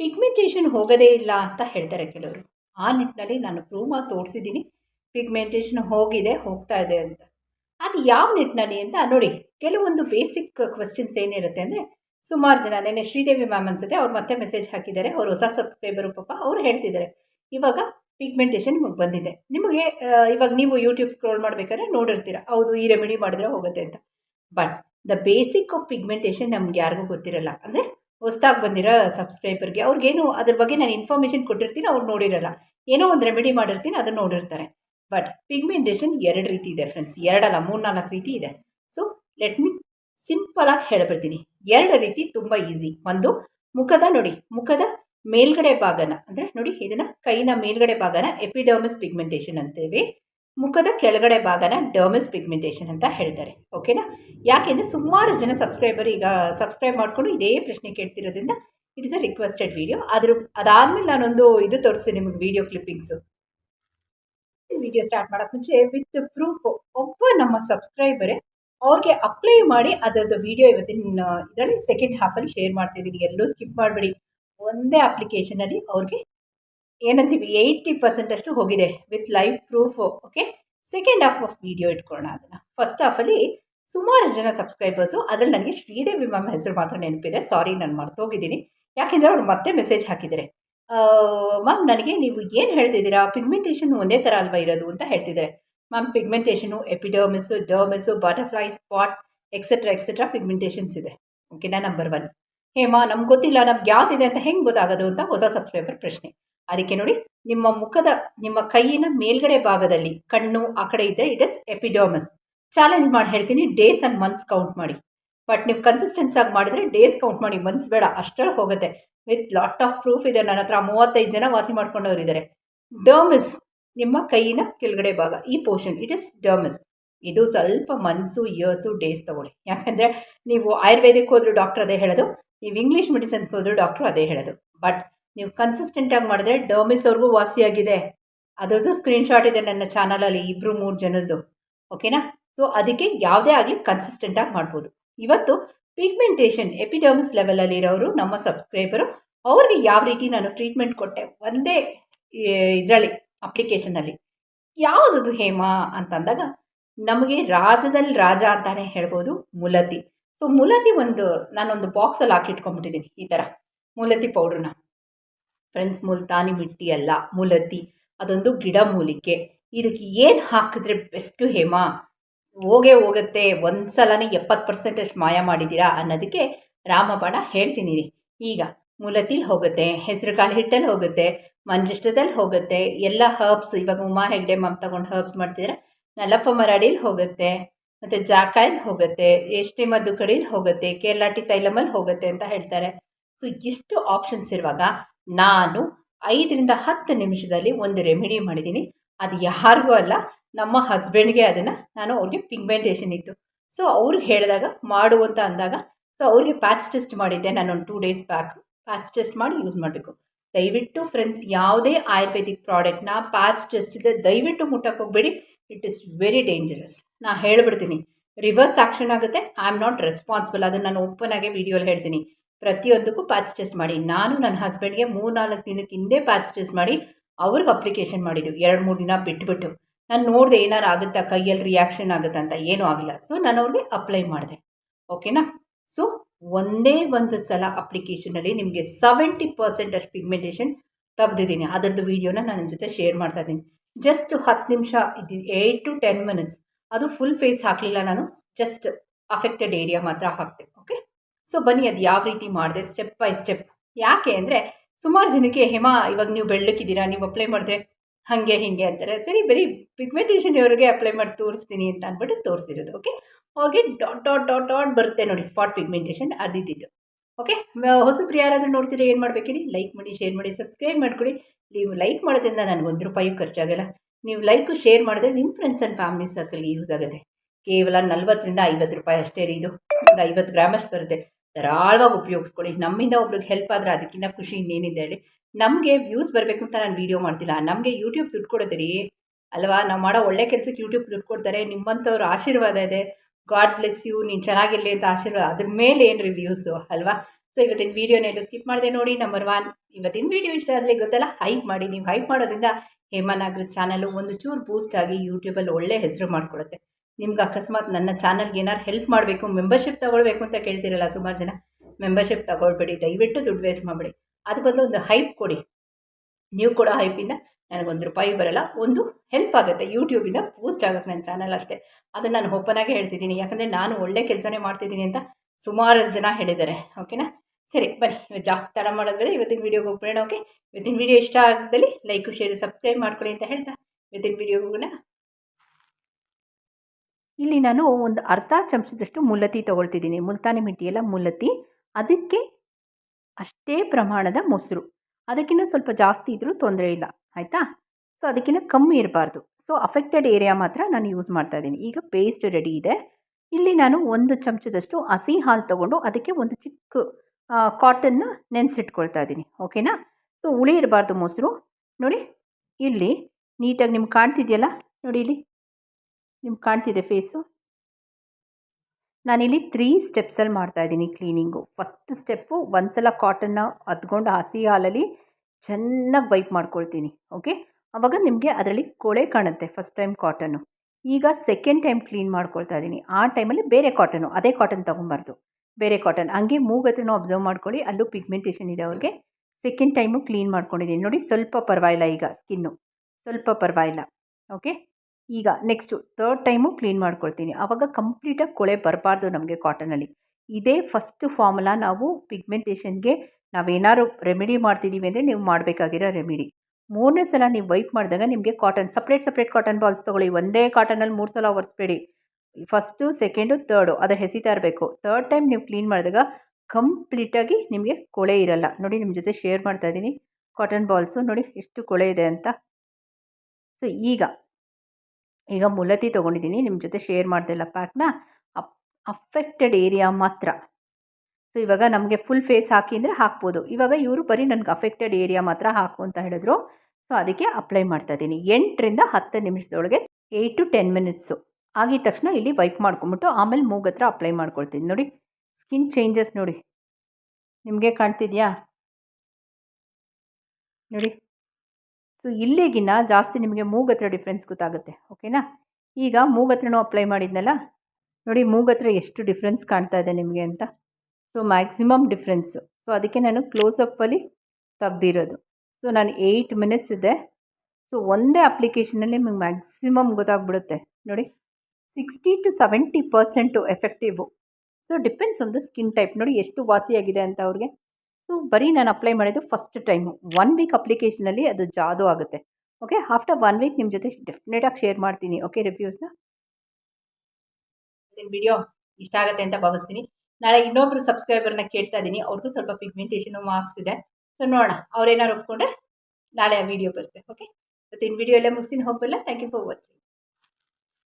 Pigmentation ಹೋಗೋದೇ ಇಲ್ಲ ಅಂತ ಹೇಳ್ತಾರೆ ಕೆಲವರು. ಆ ನಿಟ್ಟಿನಲ್ಲಿ ನಾನು ಪ್ರೂವ್ ತೋರಿಸಿದ್ದೀನಿ. ಪಿಗ್ಮೆಂಟೇಷನ್ ಹೋಗಿದೆ, ಹೋಗ್ತಾ ಇದೆ ಅಂತ. ಅದು ಯಾವ ನಿಟ್ಟಿನಲ್ಲಿ ಅಂತ ನೋಡಿ, ಕೆಲವೊಂದು ಬೇಸಿಕ್ ಕ್ವಶನ್ಸ್ ಏನಿರುತ್ತೆ ಅಂದರೆ, ಸುಮಾರು ಜನ ನೆನೆ ಶ್ರೀದೇವಿ ಮ್ಯಾಮ್ ಅನ್ಸುತ್ತೆ, ಅವ್ರು ಮತ್ತೆ ಮೆಸೇಜ್ ಹಾಕಿದ್ದಾರೆ, ಅವ್ರು ಹೊಸ ಸಬ್ಸ್ಕ್ರೈಬರು ಪಾಪ ಅವ್ರು ಹೇಳ್ತಿದ್ದಾರೆ. ಇವಾಗ ಪಿಗ್ಮೆಂಟೇಷನ್ ನಿಮಗೆ ಬಂದಿದೆ. ನಿಮಗೆ ಇವಾಗ ನೀವು ಯೂಟ್ಯೂಬ್ ಸ್ಕ್ರೋಲ್ ಮಾಡಬೇಕಾದ್ರೆ ನೋಡಿರ್ತೀರ, ಹೌದು, ಈ ರೆಮಿಡಿ ಮಾಡಿದ್ರೆ ಹೋಗುತ್ತೆ ಅಂತ. But the basic of pigmentation ನಮ್ಗೆ ಯಾರಿಗೂ ಗೊತ್ತಿರಲ್ಲ. ಅಂದರೆ ಹೊಸ್ದಾಗಿ ಬಂದಿರೋ ಸಬ್ಸ್ಕ್ರೈಬರ್ಗೆ ಅವ್ರಿಗೇನು ಅದ್ರ ಬಗ್ಗೆ ನಾನು ಇನ್ಫಾರ್ಮೇಷನ್ ಕೊಟ್ಟಿರ್ತೀನಿ, ಅವ್ರು ನೋಡಿರಲ್ಲ. ಏನೋ ಒಂದು ರೆಮಿಡಿ ಮಾಡಿರ್ತೀನಿ ಅದನ್ನು ನೋಡಿರ್ತಾರೆ. ಬಟ್ ಪಿಗ್ಮೆಂಟೇಷನ್ ಎರಡು ರೀತಿ ಇದೆ ಫ್ರೆಂಡ್ಸ್ ಎರಡಲ್ಲ ಮೂರು ನಾಲ್ಕು ರೀತಿ ಇದೆ. ಸೊ ಲೆಟ್ ಮಿ ಸಿಂಪಲಾಗಿ ಹೇಳ್ಬಿಡ್ತೀನಿ. ಎರಡು ರೀತಿ ತುಂಬ ಈಸಿ ಒಂದು, ಮುಖದ ನೋಡಿ. ಮುಖದ ಮೇಲ್ಗಡೆ ಭಾಗನ, ಅಂದರೆ ನೋಡಿ, ಇದನ್ನು ಕೈನ ಮೇಲ್ಗಡೆ ಭಾಗನ ಎಪಿಡರ್ಮಿಸ್ ಪಿಗ್ಮೆಂಟೇಷನ್ ಅಂತೇವೆ. ಮುಖದ ಕೆಳಗಡೆ ಭಾಗನ ಡರ್ಮಿಸ್ ಪಿಗ್ಮೆಂಟೇಷನ್ ಅಂತ ಹೇಳ್ತಾರೆ ಓಕೆನಾ ಯಾಕೆಂದರೆ ಸುಮಾರು ಜನ ಸಬ್ಸ್ಕ್ರೈಬರ್ ಈಗ ಸಬ್ಸ್ಕ್ರೈಬ್ ಮಾಡಿಕೊಂಡು ಇದೇ ಪ್ರಶ್ನೆ ಕೇಳ್ತಿರೋದ್ರಿಂದ it is a requested video ಅದ್ರ ಅದಾದಮೇಲೆ ನಾನೊಂದು ಇದು ತೋರಿಸ್ತೀನಿ ನಿಮಗೆ ವಿಡಿಯೋ ಕ್ಲಿಪ್ಪಿಂಗ್ಸು ವಿಡಿಯೋ ಸ್ಟಾರ್ಟ್ ಮಾಡೋಕೆ ಮುಂಚೆ ವಿತ್ ಪ್ರೂಫ್ ಒಬ್ಬ ನಮ್ಮ ಸಬ್ಸ್ಕ್ರೈಬರೇ ಅವ್ರಿಗೆ ಅಪ್ಲೈ ಮಾಡಿ ಅದರದ್ದು ವಿಡಿಯೋ ಇವತ್ತಿನ ಇದರಲ್ಲಿ ಸೆಕೆಂಡ್ ಹಾಫಲ್ಲಿ ಶೇರ್ ಮಾಡ್ತಿದ್ದೀನಿ ಎಲ್ಲೂ ಸ್ಕಿಪ್ ಮಾಡಬೇಡಿ. ಒಂದೇ ಅಪ್ಲಿಕೇಶನಲ್ಲಿ ಅವ್ರಿಗೆ ಏನಂತೀವಿ ಏಯ್ಟಿ ಪರ್ಸೆಂಟ್ ಅಷ್ಟು ಹೋಗಿದೆ with live proof okay second half of video ಇಟ್ಕೊಳ್ಳೋಣ ಅದನ್ನು. ಫಸ್ಟ್ ಹಾಫಲ್ಲಿ ಸುಮಾರು ಜನ ಸಬ್ಸ್ಕ್ರೈಬರ್ಸು ಅದರಲ್ಲಿ ನನಗೆ ಶ್ರೀದೇವಿ ಮ್ಯಾಮ್ ಹೆಸರು ಮಾತ್ರ ನೆನಪಿದೆ. ಸಾರಿ ನಾನು ಮರ್ತೋಗಿದ್ದೀನಿ. ಯಾಕೆಂದರೆ ಅವರು ಮತ್ತೆ ಮೆಸೇಜ್ ಹಾಕಿದ್ದಾರೆ. ಮ್ಯಾಮ್ ನನಗೆ ನೀವು ಏನು ಹೇಳ್ತಿದ್ದೀರಾ? ಪಿಗ್ಮೆಂಟೇಷನ್ ಒಂದೇ ಥರ ಅಲ್ವಾ ಇರೋದು ಅಂತ ಹೇಳ್ತಿದ್ದಾರೆ. Ma'am pigmentation epidermis dermis butterfly spot etcetera etcetera pigmentations ಇದೆ. ಓಕೆನಾ ನಂಬರ್ ಒನ್ ಹೇಮಾ, ನಮ್ಗೆ ಗೊತ್ತಿಲ್ಲ, ನಮ್ಗೆ ಯಾವುದಿದೆ ಅಂತ ಹೆಂಗೆ ಗೊತ್ತಾಗೋದು ಅಂತ ಹೊಸ ಸಬ್ಸ್ಕ್ರೈಬರ್ ಪ್ರಶ್ನೆ. ಅದಕ್ಕೆ ನೋಡಿ, ನಿಮ್ಮ ಮುಖದ, ನಿಮ್ಮ ಕೈಯಿನ ಮೇಲ್ಗಡೆ ಭಾಗದಲ್ಲಿ ಕಣ್ಣು, ಆ ಕಡೆ ಇದ್ದರೆ ಇಟ್ ಇಸ್ ಎಪಿಡೋಮಸ್ ಚಾಲೆಂಜ್ ಮಾಡಿ ಹೇಳ್ತೀನಿ ಡೇಸ್ ಆ್ಯಂಡ್ ಮಂತ್ಸ್ ಕೌಂಟ್ ಮಾಡಿ. ಬಟ್ ನೀವು ಕನ್ಸಿಸ್ಟೆನ್ಸ್ ಆಗಿ ಮಾಡಿದ್ರೆ ಡೇಸ್ ಕೌಂಟ್ ಮಾಡಿ ಮಂತ್ಸ್ ಬೇಡ, ಅಷ್ಟರಲ್ಲಿ ಹೋಗುತ್ತೆ. ವಿತ್ ಲಾಟ್ ಆಫ್ ಪ್ರೂಫ್ ಇದೆ, ನನ್ನ ಹತ್ರ ಮೂವತ್ತೈದು ಜನ ವಾಸಿ ಮಾಡ್ಕೊಂಡವರಿದ್ದಾರೆ ಡರ್ಮಿಸ್ ನಿಮ್ಮ ಕೈಯಿನ ಕೆಳಗಡೆ ಭಾಗ, ಈ ಪೋರ್ಷನ್ ಇಟ್ ಇಸ್ ಡರ್ಮಿಸ್ ಇದು ಸ್ವಲ್ಪ ಮನ್ಸು ಇಯರ್ಸು ಡೇಸ್ ತಗೊಳ್ಳಿ. ಯಾಕಂದರೆ ನೀವು ಆಯುರ್ವೇದಿಕ್ ಹೋದರೂ ಡಾಕ್ಟ್ರ್ ಅದೇ ಹೇಳೋದು, ನೀವು ಇಂಗ್ಲೀಷ್ ಮೆಡಿಸಿನ್ಸ್ ಹೋದರೂ ಡಾಕ್ಟರ್ ಅದೇ ಹೇಳೋದು. ಬಟ್ ನೀವು ಕನ್ಸಿಸ್ಟೆಂಟಾಗಿ ಮಾಡಿದ್ರೆ ಡರ್ಮಿಸ್ ಅವ್ರಿಗೂ ವಾಸಿಯಾಗಿದೆ. ಅದರದ್ದು ಸ್ಕ್ರೀನ್ಶಾಟ್ ಇದೆ ನನ್ನ ಚಾನಲಲ್ಲಿ ಇಬ್ಬರು ಮೂರು ಜನದ್ದು. ಓಕೆನಾ ಸೊ ಅದಕ್ಕೆ ಯಾವುದೇ ಆಗಲಿ ಕನ್ಸಿಸ್ಟೆಂಟಾಗಿ ಮಾಡ್ಬೋದು. ಇವತ್ತು ಪಿಗ್ಮೆಂಟೇಷನ್ ಎಪಿಡರ್ಮಿಸ್ ಲೆವೆಲಲ್ಲಿ ಇರೋರು, ನಮ್ಮ ಸಬ್ಸ್ಕ್ರೈಬರು ಅವ್ರಿಗೆ ಯಾವ ರೀತಿ ನಾನು ಟ್ರೀಟ್ಮೆಂಟ್ ಕೊಟ್ಟೆ ಒಂದೇ ಇದರಲ್ಲಿ ಅಪ್ಲಿಕೇಶನಲ್ಲಿ ಯಾವುದದು ಹೇಮಾ ಅಂತಂದಾಗ, ನಮಗೆ ರಾಜದಲ್ಲಿ ರಾಜ ಅಂತಾನೆ ಹೇಳ್ಬೋದು ಮುಲತಿ. ಸೊ ಮುಲತಿ ಒಂದು, ನಾನೊಂದು ಬಾಕ್ಸಲ್ಲಿ ಹಾಕಿಟ್ಕೊಂಡ್ಬಿಟ್ಟಿದ್ದೀನಿ ಈ ಥರ ಮುಲತಿ ಪೌಡ್ರನ್ನ ಫ್ರೆಂಡ್ಸ್ ಮುಲ್ತಾನಿ ಮಿಟ್ಟಿ ಅಲ್ಲ, ಮುಲತಿ. ಅದೊಂದು ಗಿಡ ಮೂಲಿಕೆ ಇದಕ್ಕೆ ಏನು ಹಾಕಿದ್ರೆ ಬೆಸ್ಟು ಹೇಮ? ಹೋಗೇ ಹೋಗುತ್ತೆ ಒಂದು ಸಲನೇ ಎಪ್ಪತ್ತು ಪರ್ಸೆಂಟಷ್ಟು ಮಾಯ ಮಾಡಿದ್ದೀರಾ ಅನ್ನೋದಕ್ಕೆ ರಾಮಬಾಣ ಹೇಳ್ತೀನಿ ಈಗ ಮುಲತಿಲಿ ಹೋಗುತ್ತೆ, ಹೆಸರು ಕಾಳು ಹಿಟ್ಟಲ್ಲಿ ಹೋಗುತ್ತೆ ಮಂಜಿಷ್ಟದಲ್ಲಿ ಹೋಗುತ್ತೆ, ಎಲ್ಲ ಹರ್ಬ್ಸ್ ಇವಾಗ ಉಮಾ ಹೆಗ್ಡೆ ಮಾಮ್ ತಗೊಂಡು ಹರ್ಬ್ಸ್ ಮಾಡ್ತಿದ್ರೆ. ನಲ್ಲಪ್ಪ ಮರಾಡಿಲಿ ಹೋಗುತ್ತೆ, ಮತ್ತು ಜಾಕಾಯಲ್ಲಿ ಹೋಗುತ್ತೆ, ಎಷ್ಟೇ ಮದ್ದು ಕಡೀಲಿ ಹೋಗುತ್ತೆ ಕೇರಳಾಟಿ ತೈಲಮಲ್ಲಿ ಹೋಗುತ್ತೆ ಅಂತ ಹೇಳ್ತಾರೆ. ಸೊ ಇಷ್ಟು ಆಪ್ಷನ್ಸ್ ಇರುವಾಗ ನಾನು ಐದರಿಂದ ಹತ್ತು ನಿಮಿಷದಲ್ಲಿ ಒಂದು ರೆಮಿಡಿ ಮಾಡಿದ್ದೀನಿ. ಅದು ಯಾರಿಗೂ ಅಲ್ಲ, ನಮ್ಮ ಹಸ್ಬೆಂಡ್ಗೆ ಅದನ್ನು ನಾನು ಅವ್ರಿಗೆ ಪಿಗ್ಮೆಂಟೇಷನ್ ಇತ್ತು. ಸೊ ಅವ್ರಿಗೆ ಹೇಳಿದಾಗ, ಮಾಡು ಅಂತ ಅಂದಾಗ ಸೊ ಅವ್ರಿಗೆ ಪ್ಯಾಚ್ ಟೆಸ್ಟ್ ಮಾಡಿದ್ದೆ ನಾನು ಒಂದು two days back patch test ಮಾಡಿ ಯೂಸ್ ಮಾಡಬೇಕು. ದಯವಿಟ್ಟು ಫ್ರೆಂಡ್ಸ್ ಯಾವುದೇ ಆಯುರ್ವೇದಿಕ್ ಪ್ರಾಡಕ್ಟ್ನ ಪ್ಯಾಚ್ ಟೆಸ್ಟ್ ಇದೆ ದಯವಿಟ್ಟು ಮುಟ್ಟಕ್ಕೆ ಹೋಗಬೇಡಿ. ಇಟ್ ಇಸ್ ವೆರಿ ಡೇಂಜರಸ್ ನಾ ಹೇಳ್ಬಿಡ್ತೀನಿ ರಿವರ್ಸ್ ಆ್ಯಕ್ಷನ್ ಆಗುತ್ತೆ. ಐ ಆಮ್ ನಾಟ್ ರೆಸ್ಪಾನ್ಸಿಬಲ್ ಅದನ್ನು ನಾನು ಓಪನ್ ಆಗಿ ವೀಡಿಯೋಲಿ ಹೇಳ್ತೀನಿ. ಪ್ರತಿಯೊಂದಕ್ಕೂ ಪ್ಯಾಚ್ ಟೆಸ್ಟ್ ಮಾಡಿ. ನಾನು ನನ್ನ ಹಸ್ಬೆಂಡ್ಗೆ ಮೂರು ನಾಲ್ಕು ದಿನಕ್ಕೆ ಹಿಂದೆ ಪ್ಯಾಚ್ ಟೆಸ್ಟ್ ಮಾಡಿ, ಅವ್ರಿಗೆ ಅಪ್ಲಿಕೇಶನ್ ಮಾಡಿದ್ದು. ಎರಡು, ಮೂರು ದಿನ ಬಿಟ್ಬಿಟ್ಟು. ನಾನು ನೋಡಿದೆ ಏನಾರು ಆಗುತ್ತಾ? ಕೈಯಲ್ಲಿ ರಿಯಾಕ್ಷನ್ ಆಗುತ್ತಾ ಅಂತ? ಏನೂ ಆಗಿಲ್ಲ. ಸೊ ನಾನು ಅವ್ರಿಗೆ ಅಪ್ಲೈ ಮಾಡಿದೆ. ಓಕೆನಾ ಸೊ ಒಂದೇ ಒಂದು ಸಲ ಅಪ್ಲಿಕೇಶನಲ್ಲಿ ನಿಮಗೆ ಸೆವೆಂಟಿ ಪರ್ಸೆಂಟ್ ಅಷ್ಟು ಪಿಗ್ಮೆಂಟೇಷನ್ ತೆಗೆದಿದ್ದೀನಿ. ಅದರದ್ದು ವೀಡಿಯೋನ ನಾನು ನಿಮ್ಮ ಜೊತೆ ಶೇರ್ ಮಾಡ್ತಾ ಇದ್ದೀನಿ. ಜಸ್ಟ್ ಹತ್ತು ನಿಮಿಷ ಇದು ಏಯ್ಟ್ ಟು ಟೆನ್ ಮಿನಿಟ್ಸ್ ಅದು ಫುಲ್ ಫೇಸ್ ಹಾಕಲಿಲ್ಲ ನಾನು. ಜಸ್ಟ್ ಅಫೆಕ್ಟೆಡ್ ಏರಿಯಾ ಮಾತ್ರ ಓಕೆ ಸೊ ಬನ್ನಿ, ಅದು ಯಾವ ರೀತಿ ಮಾಡಿದೆ ಸ್ಟೆಪ್ ಬೈ ಸ್ಟೆಪ್ ಯಾಕೆ ಅಂದರೆ, ಸುಮಾರು ಜನಕ್ಕೆ, ಹೇಮಾ, ಇವಾಗ ನೀವು ಬೆಳ್ಳಕ್ಕಿದ್ದೀರಾ? ನೀವು ಅಪ್ಲೈ ಮಾಡಿದ್ರೆ ಹಾಗೆ, ಹೀಗೆ ಅಂತಾರೆ. ಸರಿ, ಬರೀ ಪಿಗ್ಮೆಂಟೇಷನ್ ಇವರಿಗೆ ಅಪ್ಲೈ ಮಾಡಿ ತೋರಿಸ್ತೀನಿ ಅಂತ ಅಂದ್ಬಿಟ್ಟು ತೋರಿಸಿರೋದು ಓಕೆ ಅವ್ರಿಗೆ ಡಾಟ್ ಡಾಟ್ ಡಾಟ್ ಡಾಟ್ ಬರುತ್ತೆ ನೋಡಿ ಸ್ಪಾಟ್ ಪಿಗ್ಮೆಂಟೇಷನ್ ಅದಿದ್ದು ಓಕೆ ಹೊಸಬ್ರು ಯಾರಾದರೂ ನೋಡ್ತೀರಾ ಏನು ಮಾಡಬೇಕು ಹೇಳಿ ಲೈಕ್ ಮಾಡಿ ಶೇರ್ ಮಾಡಿ ಸಬ್ಸ್ಕ್ರೈಬ್ ಮಾಡಿಕೊಡಿ. ನೀವು ಲೈಕ್ ಮಾಡೋದ್ರಿಂದ ನನಗೆ ಒಂದು ರೂಪಾಯಿ ಖರ್ಚಾಗಲ್ಲ. ನೀವು ಲೈಕು ಶೇರ್ ಮಾಡಿದ್ರೆ ನಿಮ್ಮ ಫ್ರೆಂಡ್ಸ್ ಆ್ಯಂಡ್ ಫ್ಯಾಮಿಲಿ ಸರ್ಕಲ್ಗೆ ಯೂಸ್ ಆಗುತ್ತೆ. ಕೇವಲ ನಲ್ವತ್ತರಿಂದ ಐವತ್ತು ರೂಪಾಯಿ ಅಷ್ಟೇ ರೀ ಇದು. ಒಂದು ಐವತ್ತು ಗ್ರಾಮಷ್ಟು ಬರುತ್ತೆ. ಧಾರಾಳವಾಗಿ ಉಪಯೋಗಿಸ್ಕೊಳ್ಳಿ. ನಮ್ಮಿಂದ ಒಬ್ರಿಗೆ ಹೆಲ್ಪ್ ಆದರೆ ಅದಕ್ಕಿಂತ ಖುಷಿ ಇನ್ನೇನಿದೆ ಹೇಳಿ. ನಮಗೆ ವ್ಯೂಸ್ ಬರಬೇಕು ಅಂತ ನಾನು ವೀಡಿಯೋ ಮಾಡ್ತಿಲ್ಲ. ನಮಗೆ ಯೂಟ್ಯೂಬ್ ದುಡ್ಡು ಕೊಡೋದ್ರಿ, ಅಲ್ವಾ? ನಾವು ಮಾಡೋ ಒಳ್ಳೆ ಕೆಲಸಕ್ಕೆ ಯೂಟ್ಯೂಬ್ ದುಡ್ಡು ಕೊಡ್ತಾರೆ. ನಿಮ್ಮಂಥವ್ರ ಆಶೀರ್ವಾದ ಇದೆ. ಗಾಡ್ ಬ್ಲೆಸ್ ಯು ನೀನು ಚೆನ್ನಾಗಿರಲಿ ಅಂತ ಆಶೀರ್ವಾದ. ಅದ್ರ ಮೇಲೆ ಏನು ರಿವ್ಯೂಸು ಅಲ್ವಾ? ಸೊ ಇವತ್ತಿನ ವೀಡಿಯೋನ ಎಲ್ಲೂ ಸ್ಕಿಪ್ ಮಾಡಿದೆ ನೋಡಿ. ನಂಬರ್ ಒನ್ ಇವತ್ತಿನ ವೀಡಿಯೋ ಇಷ್ಟ ಆದರೆ ಗೊತ್ತಲ್ಲ? ಹೈಪ್ ಮಾಡಿ. ನೀವು ಹೈಪ್ ಮಾಡೋದ್ರಿಂದ ಹೇಮನಾಗ್ರ ಚಾನಲು ಒಂದು ಚೂರು ಬೂಸ್ಟ್ ಆಗಿ ಯೂಟ್ಯೂಬಲ್ಲಿ ಒಳ್ಳೆ ಹೆಸರು ಮಾಡ್ಕೊಡುತ್ತೆ ನಿಮ್ಗೆ ಅಕಸ್ಮಾತ್ ನನ್ನ ಚಾನಲ್ಗೆ ಏನಾರು ಹೆಲ್ಪ್ ಮಾಡಬೇಕು ಮೆಂಬರ್ಶಿಪ್ ತೊಗೊಳ್ಬೇಕು ಅಂತ ಕೇಳ್ತಿರಲ್ಲ ಸುಮಾರು ಜನ ಮೆಂಬರ್ಶಿಪ್ ತಗೊಳ್ಬೇಡಿ, ದಯವಿಟ್ಟು ದುಡ್ಡು ವೇಸ್ಟ್ ಮಾಡಬೇಡಿ. ಅದಕ್ಕೊಂದು ಒಂದು ಹೈಪ್ ಕೊಡಿ. ನೀವು ಕೊಡೋ ಹೈಪಿಂದ ನನಗೊಂದು ರೂಪಾಯಿ ಬರಲ್ಲ, ಒಂದು ಹೆಲ್ಪ್ ಆಗುತ್ತೆ. ಯೂಟ್ಯೂಬಿಂದ ಪೋಸ್ಟ್ ಆಗುತ್ತೆ ನನ್ನ ಚಾನಲ್ ಅಷ್ಟೇ. ಅದನ್ನು ನಾನು ಓಪನಾಗೆ ಹೇಳ್ತಿದ್ದೀನಿ. ಯಾಕಂದರೆ ನಾನು ಒಳ್ಳೆ ಕೆಲಸನೇ ಮಾಡ್ತಿದ್ದೀನಿ ಅಂತ ಸುಮಾರು ಜನ ಹೇಳಿದ್ದಾರೆ. ಓಕೆನಾ ಸರಿ, ಬನ್ನಿ. ಜಾಸ್ತಿ ತಡ ಮಾಡೋದ್ರೆ ಇವತ್ತಿನ ವೀಡಿಯೋಗೆ ಹೋಗ್ಬೇಡ ಓಕೆ ಇವತ್ತಿನ ವೀಡಿಯೋ ಇಷ್ಟ ಆಗದಲ್ಲಿ ಲೈಕು ಶೇರು ಸಬ್ಸ್ಕ್ರೈಬ್ ಮಾಡ್ಕೊಳ್ಳಿ ಅಂತ ಹೇಳ್ತಾ, ಇವತ್ತಿನ ವೀಡಿಯೋಗೂ ಹೋಗೋಣ. ಇಲ್ಲಿ ನಾನು ಒಂದು ಅರ್ಧ ಚಮಚದಷ್ಟು ಮುಲ್ಲತಿ ತೊಗೊಳ್ತಿದ್ದೀನಿ. ಮುಲ್ತಾನಿ ಮಿಟ್ಟಿಯೆಲ್ಲ ಮುಲ್ಲತಿ. ಅದಕ್ಕೆ ಅಷ್ಟೇ ಪ್ರಮಾಣದ ಮೊಸರು. ಅದಕ್ಕಿಂತ ಸ್ವಲ್ಪ ಜಾಸ್ತಿ ಇದ್ದರೂ ತೊಂದರೆ ಇಲ್ಲ. ಆಯಿತಾ? ಸೊ ಅದಕ್ಕಿಂತ ಕಮ್ಮಿ ಇರಬಾರ್ದು. ಸೊ ಅಫೆಕ್ಟೆಡ್ ಏರಿಯಾ ಮಾತ್ರ ನಾನು ಯೂಸ್ ಮಾಡ್ತಾ ಇದ್ದೀನಿ. ಈಗ ಪೇಸ್ಟ್ ರೆಡಿ ಇದೆ. ಇಲ್ಲಿ ನಾನು ಒಂದು ಚಮಚದಷ್ಟು ಹಸಿ ಹಾಲು ತೊಗೊಂಡು ಅದಕ್ಕೆ ಒಂದು ಚಿಕ್ಕ ಕಾಟನ್ನ ನೆನೆಸಿಟ್ಕೊಳ್ತಾ ಇದ್ದೀನಿ. ಓಕೆನಾ ಸೊ ಉಳಿ ಇರಬಾರ್ದು ಮೊಸರು. ನೋಡಿ, ಇಲ್ಲಿ ನೀಟಾಗಿ ನಿಮ್ಗೆ ಕಾಣ್ತಿದೆಯಲ್ಲ? ನೋಡಿ ಇಲ್ಲಿ. ನಿಮ್ಗೆ ಕಾಣ್ತಿದೆ ಫೇಸು ನಾನಿಲ್ಲಿ ತ್ರೀ ಸ್ಟೆಪ್ಸಲ್ಲಿ ಮಾಡ್ತಾಯಿದ್ದೀನಿ ಕ್ಲೀನಿಂಗು ಫಸ್ಟ್ ಸ್ಟೆಪ್ಪು ಒಂದು ಸಲ ಕಾಟನ್ನ ಹತ್ಕೊಂಡು ಹಸಿ ಹಾಲಲ್ಲಿ ಚೆನ್ನಾಗಿ ವೈಪ್ ಮಾಡ್ಕೊಳ್ತೀನಿ ಓಕೆ ಆವಾಗ ನಿಮಗೆ ಅದರಲ್ಲಿ ಕೊಳೆ ಕಾಣುತ್ತೆ ಫಸ್ಟ್ ಟೈಮ್ ಕಾಟನ್ನು ಈಗ ಸೆಕೆಂಡ್ ಟೈಮ್ ಕ್ಲೀನ್ ಮಾಡ್ಕೊಳ್ತಾ ಇದ್ದೀನಿ. ಆ ಟೈಮಲ್ಲಿ ಬೇರೆ ಕಾಟನ್ನು ಅದೇ ಕಾಟನ್ ತೊಗೊಬಾರ್ದು. ಬೇರೆ ಕಾಟನ್ ಹಂಗೆ ಮೂಗತ್ರನೂ ಅಬ್ಸರ್ವ್ ಮಾಡ್ಕೊಳ್ಳಿ, ಅಲ್ಲೂ ಪಿಗ್ಮೆಂಟೇಷನ್ ಇದೆ ಅವ್ರಿಗೆ. ಸೆಕೆಂಡ್ ಟೈಮು ಕ್ಲೀನ್ ಮಾಡ್ಕೊಂಡಿದ್ದೀನಿ. ನೋಡಿ ಸ್ವಲ್ಪ ಪರವಾಗಿಲ್ಲ ಈಗ ಸ್ಕಿನ್ನು ಸ್ವಲ್ಪ ಪರವಾಗಿಲ್ಲ ಓಕೆ ಈಗ ನೆಕ್ಸ್ಟು ತರ್ಡ್ ಟೈಮು ಕ್ಲೀನ್ ಮಾಡ್ಕೊಳ್ತೀನಿ. ಆವಾಗ ಕಂಪ್ಲೀಟಾಗಿ ಕೊಳೆ ಬರಬಾರ್ದು ನಮಗೆ ಕಾಟನಲ್ಲಿ ಇದೇ ಫಸ್ಟ್ ಫಾರ್ಮುಲಾ ನಾವು ಪಿಗ್ಮೆಂಟೇಷನ್ಗೆ ನಾವೇನಾದ್ರು ರೆಮಿಡಿ ಮಾಡ್ತಿದ್ದೀವಿ ಅಂದರೆ ನೀವು ಮಾಡಬೇಕಾಗಿರೋ ರೆಮಿಡಿ ಮೂರನೇ ಸಲ ನೀವು ವೈಪ್ ಮಾಡಿದಾಗ ನಿಮಗೆ cotton separate separate cotton balls ತೊಗೊಳ್ಳಿ. ಒಂದೇ ಕಾಟನಲ್ಲಿ ಮೂರು ಸಲ ಒರೆಸ್ಬೇಡಿ. ಫಸ್ಟು ಸೆಕೆಂಡು ತರ್ಡು ಅದು ಹೆಸಿತಾ ಇರಬೇಕು. ತರ್ಡ್ ಟೈಮ್ ನೀವು ಕ್ಲೀನ್ ಮಾಡಿದಾಗ ಕಂಪ್ಲೀಟಾಗಿ ನಿಮಗೆ ಕೊಳೆ ಇರಲ್ಲ. ನೋಡಿ ನಿಮ್ಮ ಜೊತೆ ಶೇರ್ ಮಾಡ್ತಾ ಇದ್ದೀನಿ. ಕಾಟನ್ ಬಾಲ್ಸು ನೋಡಿ ಎಷ್ಟು ಕೊಳೆ ಇದೆ ಅಂತ. ಸೊ ಈಗ ಈಗ ಮುಲತಿ ತೊಗೊಂಡಿದ್ದೀನಿ ನಿಮ್ಮ ಜೊತೆ ಶೇರ್ ಮಾಡ್ದಿಲ್ಲ ಪ್ಯಾಕ್ನ ಅಪ್ ಅಫೆಕ್ಟೆಡ್ ಏರಿಯಾ ಮಾತ್ರ. ಸೊ ಇವಾಗ ನಮಗೆ ಫುಲ್ ಫೇಸ್ ಹಾಕಿ ಅಂದರೆ ಹಾಕ್ಬೋದು. ಇವಾಗ ಇವರು ಬರೀ ನನಗೆ ಅಫೆಕ್ಟೆಡ್ ಏರಿಯಾ ಮಾತ್ರ ಹಾಕು ಅಂತ ಹೇಳಿದ್ರು. ಸೊ ಅದಕ್ಕೆ ಅಪ್ಲೈ ಮಾಡ್ತಾ ಇದ್ದೀನಿ. ಎಂಟರಿಂದ ಹತ್ತು ನಿಮಿಷದೊಳಗೆ ಏಯ್ಟ್ ಟು ಟೆನ್ ಮಿನಿಟ್ಸು ಆಗಿದ ತಕ್ಷಣ ಇಲ್ಲಿ ವೈಪ್ ಮಾಡ್ಕೊಂಬಿಟ್ಟು ಆಮೇಲೆ ಮೂಗತ್ರ ಅಪ್ಲೈ ಮಾಡ್ಕೊಳ್ತೀನಿ. ನೋಡಿ ಸ್ಕಿನ್ ಚೇಂಜಸ್ ನೋಡಿ. ನಿಮಗೆ ಕಾಣ್ತಿದೆಯಾ? ನೋಡಿ. ಸೊ ಇಲ್ಲಿಗಿನ್ನ ಜಾಸ್ತಿ ನಿಮಗೆ ಮೂಗತ್ರ ಡಿಫ್ರೆನ್ಸ್ ಗೊತ್ತಾಗುತ್ತೆ ಓಕೆನಾ ಈಗ ಮೂಗತ್ರನೂ ಅಪ್ಲೈ ಮಾಡಿದ್ನಲ್ಲ? ನೋಡಿ ಮೂಗತ್ರ ಎಷ್ಟು ಡಿಫ್ರೆನ್ಸ್ ಕಾಣ್ತಾ ಇದೆ ನಿಮಗೆ ಅಂತ. ಸೊ ಮ್ಯಾಕ್ಸಿಮಮ್ ಡಿಫ್ರೆನ್ಸು ಸೊ ಅದಕ್ಕೆ ನಾನು ಕ್ಲೋಸಪ್ಪಲ್ಲಿ ತೆಗ್ದಿರೋದು. ಸೊ ನಾನು ಏಯ್ಟ್ ಮಿನಿಟ್ಸ್ ಇದೆ. ಸೊ ಒಂದೇ ಅಪ್ಲಿಕೇಶನಲ್ಲಿ ನಿಮಗೆ ಮ್ಯಾಕ್ಸಿಮಮ್ ಗೊತ್ತಾಗ್ಬಿಡುತ್ತೆ. ನೋಡಿ sixty to seventy percent effective so depends on the skin type ನೋಡಿ, ಎಷ್ಟು ವಾಸಿಯಾಗಿದೆ ಅಂತ ಅವ್ರಿಗೆ. ಸೊ ಬರೀ ನಾನು ಅಪ್ಲೈ ಮಾಡಿದ್ದು ಫಸ್ಟ್ ಟೈಮು ಒನ್ ವೀಕ್ ಅಪ್ಲಿಕೇಶನಲ್ಲಿ ಅದು ಜಾದು ಆಗುತ್ತೆ. ಓಕೆ ಆಫ್ಟರ್ ಒನ್ ವೀಕ್ ನಿಮ್ಮ ಜೊತೆ ಡೆಫಿನೆಟಾಗಿ ಶೇರ್ ಮಾಡ್ತೀನಿ. ಓಕೆ ರಿವ್ಯೂಸ್ನ ವಿಡಿಯೋ ಇಷ್ಟ ಆಗುತ್ತೆ ಅಂತ ಭಾವಿಸ್ತೀನಿ. ನಾಳೆ ಇನ್ನೊಬ್ರು ಸಬ್ಸ್ಕ್ರೈಬರ್ನ ಕೇಳ್ತಾ ಇದ್ದೀನಿ ಅವ್ರಿಗೂ ಸ್ವಲ್ಪ ಪಿಗ್ಮೆಂಟೇಷನು ಮಾರ್ಕ್ಸ್ ಇದೆ. ಸೊ ನೋಡೋಣ. ಅವ್ರೇನಾರು ಒಪ್ಕೊಂಡ್ರೆ ನಾಳೆ ಆ ವಿಡಿಯೋ ಬರುತ್ತೆ. ಓಕೆ ಇವತ್ತಿನ ವಿಡಿಯೋ ಎಲ್ಲ ಮುಗಿಸ್ತೀನಿ. ಹೋಗಬಲ್ಲ. Thank you for watching